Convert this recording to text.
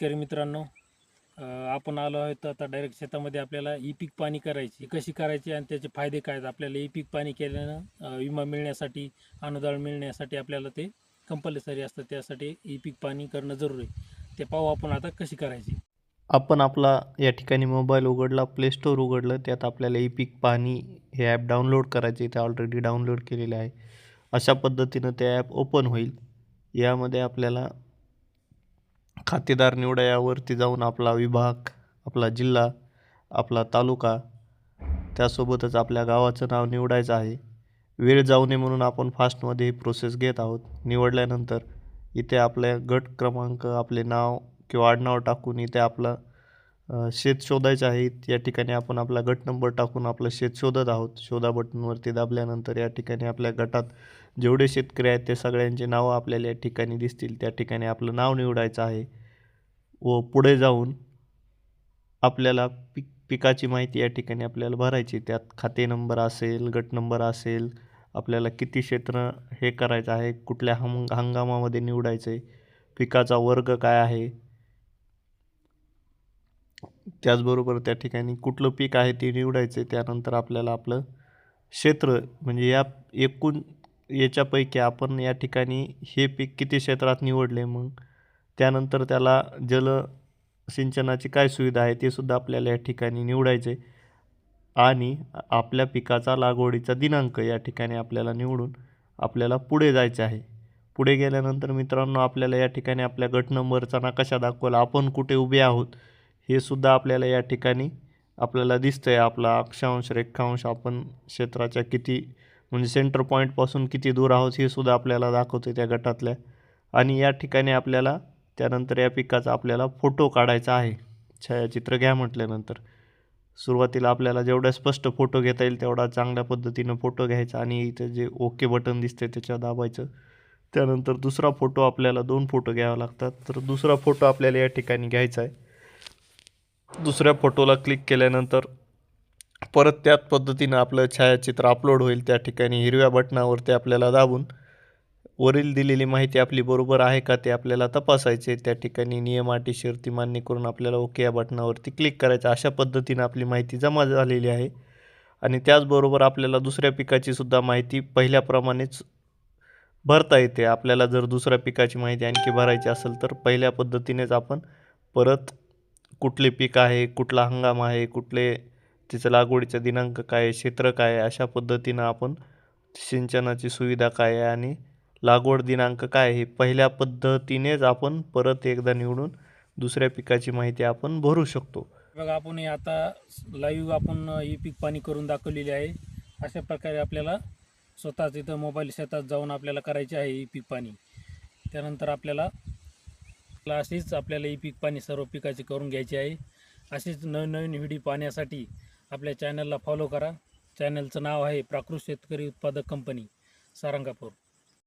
शेतकरी मित्रांनो आपण आलो आहोत आता डायरेक्ट शेतामध्ये आपल्याला ई पीक पाणी करायची. कशी करायची आणि त्याचे फायदे काय आहेत? आपल्याला ई पीक पाणी केल्यानं विमा मिळण्यासाठी अनुदान मिळण्यासाठी आपल्याला ते कंपल्सरी असतं. त्यासाठी ई पीक पाणी करणं जरुरी आहे. ते पाहू आपण आता कशी करायची. आपण आपला या ठिकाणी मोबाईल उघडला प्ले स्टोअर उघडलं त्यात आपल्याला ई पीक पाणी हे ॲप डाउनलोड करायचे. ते ऑलरेडी डाउनलोड केलेले आहे. अशा पद्धतीनं ते ॲप ओपन होईल. यामध्ये आपल्याला खातेदार निवडा यावरती जाऊन आपला विभाग आपला जिल्हा आपला तालुका त्यासोबतच आपल्या गावाचं नाव निवडायचं आहे. वेळ जाऊ नये म्हणून आपण फास्टमध्ये ही प्रोसेस घेत आहोत. निवडल्यानंतर इथे आपल्या गट क्रमांक आपले नाव किंवा आडनाव टाकून इथे आपलं शेत शोधायचं आहे. या ठिकाणी आपण आपला गट नंबर टाकून आपलं शेत शोधत आहोत. शोधा बटनवरती दाबल्यानंतर या ठिकाणी आपल्या गटात जेवढे शेतकरी आहेत ते सगळ्यांचे नावं आपल्याला या ठिकाणी दिसतील. त्या ठिकाणी आपलं नाव निवडायचं आहे. व पुढे जाऊन आपल्याला पिक पिकाची माहिती या ठिकाणी आपल्याला भरायची त्यात खाते नंबर असेल गट नंबर असेल आपल्याला किती क्षेत्र हे करायचं आहे कुठल्या हम हंगामामध्ये निवडायचं आहे पिकाचा वर्ग काय आहे. त्याचबरोबर त्या ठिकाणी कुठलं पीक आहे ते निवडायचं आहे. त्यानंतर आपल्याला आपलं क्षेत्र म्हणजे या एकूण याच्यापैकी आपण या ठिकाणी हे पीक किती क्षेत्रात निवडले मग? त्यानंतर त्याला जल सिंचनाची काय सुविधा आहे ते सुद्धा आपल्याला या ठिकाणी निवडायचे आणि आपल्या पिकाचा लागवडीचा दिनांक या ठिकाणी आपल्याला निवडून आपल्याला पुढे जायचे आहे. पुढे गेल्यानंतर मित्रांनो आपल्याला या ठिकाणी आपल्या गट नंबरचा नकाशा दाखवला. आपण कुठे उभे आहोत हे सुद्धा आपल्याला या ठिकाणी आपल्याला दिसतं आहे आपला अक्षांश रेखांश आपण क्षेत्राच्या किती म्हणजे सेंटर पॉईंटपासून किती दूर आहोत हे सुद्धा आपल्याला दाखवते त्या गटातल्या. आणि या ठिकाणी आपल्याला त्यानंतर या पिकाचा आपल्याला फोटो काढायचा आहे. छायाचित्र घ्या म्हटल्यानंतर. सुरुवातीला आपल्याला जेवढा स्पष्ट फोटो घेता येईल तेवढा चांगल्या पद्धतीनं फोटो घ्यायचा आणि इथं जे ओके बटन दिसते त्याच्यावर दाबायचं. त्यानंतर दुसरा फोटो आपल्याला दोन फोटो घ्यावे लागतात. तर दुसरा फोटो आपल्याला या ठिकाणी घ्यायचा आहे. दुसऱ्या फोटोला क्लिक केल्यानंतर परत त्याच पद्धतीनं आपलं छायाचित्र अपलोड होईल त्या ठिकाणी. हिरव्या बटणावरती आपल्याला दाबून वरील दिलेली माहिती आपली बरोबर आहे का ते आपल्याला तपासायचे. त्या ठिकाणी नियम अटी शर्ती मान्य करून आपल्याला ओके या बटणावरती क्लिक करायचं. अशा पद्धतीनं आपली माहिती जमा झालेली आहे. आणि त्याचबरोबर आपल्याला दुसऱ्या पिकाची सुद्धा माहिती पहिल्याप्रमाणेच भरता येते. आपल्याला जर दुसऱ्या पिकाची माहिती आणखी भरायची असेल तर पहिल्या पद्धतीनेच आपण परत कुठले पीक आहे कुठला हंगाम आहे कुठले तिचं लागवडीचा दिनांक काय आहे? क्षेत्र काय आहे? अशा पद्धतीनं आपण सिंचनाची सुविधा काय आहे आणि लागवड दिनांक काय हे पहिल्या पद्धतीनेच आपण परत एकदा निवडून दुसऱ्या पिकाची माहिती आपण भरू शकतो. बघा आपण हे आता लाईव्ह आपण ई पीक पाणी करून दाखवलेली आहे. अशा प्रकारे आपल्याला स्वतःच इथं मोबाईल शेतात जाऊन आपल्याला करायचे आहे ई पीक पाणी. त्यानंतर आपल्याला आपल्याला अशीच आपल्याला ई पीक पाणी सर्व पिकाची करून घ्यायची आहे. अशीच नवीन नवीन व्हिडिओ पाहण्यासाठी आपल्या चॅनलला फॉलो करा. चॅनलचं नाव आहे प्राकृत शेतकरी उत्पादक कंपनी सारंगापूर.